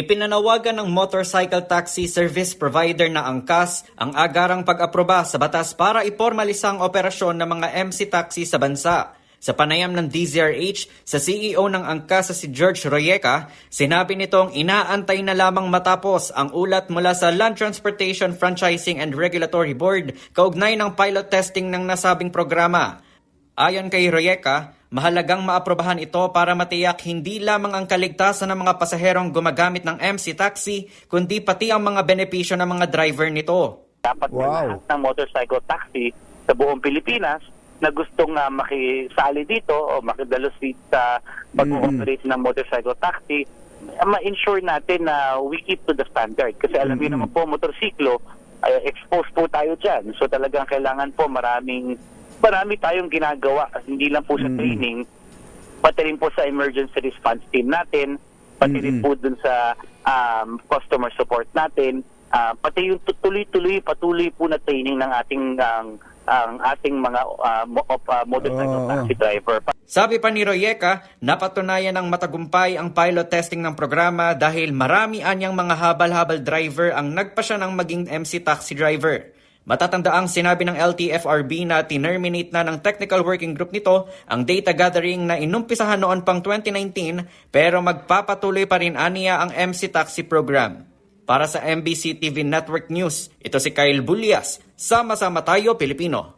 Ipinanawagan ng motorcycle taxi service provider na angkas ang agarang pag-aproba sa batas para ipormalisang operasyon ng mga MC taxi sa bansa. Sa panayam ng DZRH, sa CEO ng angkas si George Royeca, sinabi nitong inaantay na lamang matapos ang ulat mula sa Land Transportation Franchising and Regulatory Board kaugnay ng pilot testing ng nasabing programa. Ayon kay Royeca, mahalagang maaprobahan ito para matiyak hindi lamang ang kaligtasan ng mga pasaherong gumagamit ng MC taxi, kundi pati ang mga benepisyo ng mga driver nito. Dapat Wow. na lahat ng motorcycle taxi sa buong Pilipinas na gustong uh, makisali dito o makidalos dito sa pag-ooperate ng motorcycle taxi, uh, ma-ensure natin na we keep to the standard. Kasi alam niyo naman po, motorsiklo, ay exposed po tayo dyan. So talagang kailangan po maraming marami tayong ginagawa, hindi lang po sa training, pati rin po sa emergency response team natin, pati rin po dun sa um, customer support natin, ah, pati yung tuloy-tuloy, patuloy po na training ng ating ang ang ating mga mo- op- ah, motorcycle Oo. taxi driver. Sabi pa ni Royeca, napatunayan ng matagumpay ang pilot testing ng programa dahil marami anyang mga habal-habal driver ang nagpasya ng maging MC taxi driver. Matatanda ang sinabi ng LTFRB na tinerminate na ng technical working group nito ang data gathering na inumpisahan noon pang 2019 pero magpapatuloy pa rin aniya ang MC Taxi program. Para sa MBC TV Network News, ito si Kyle Bulyas. Sama-sama tayo Pilipino.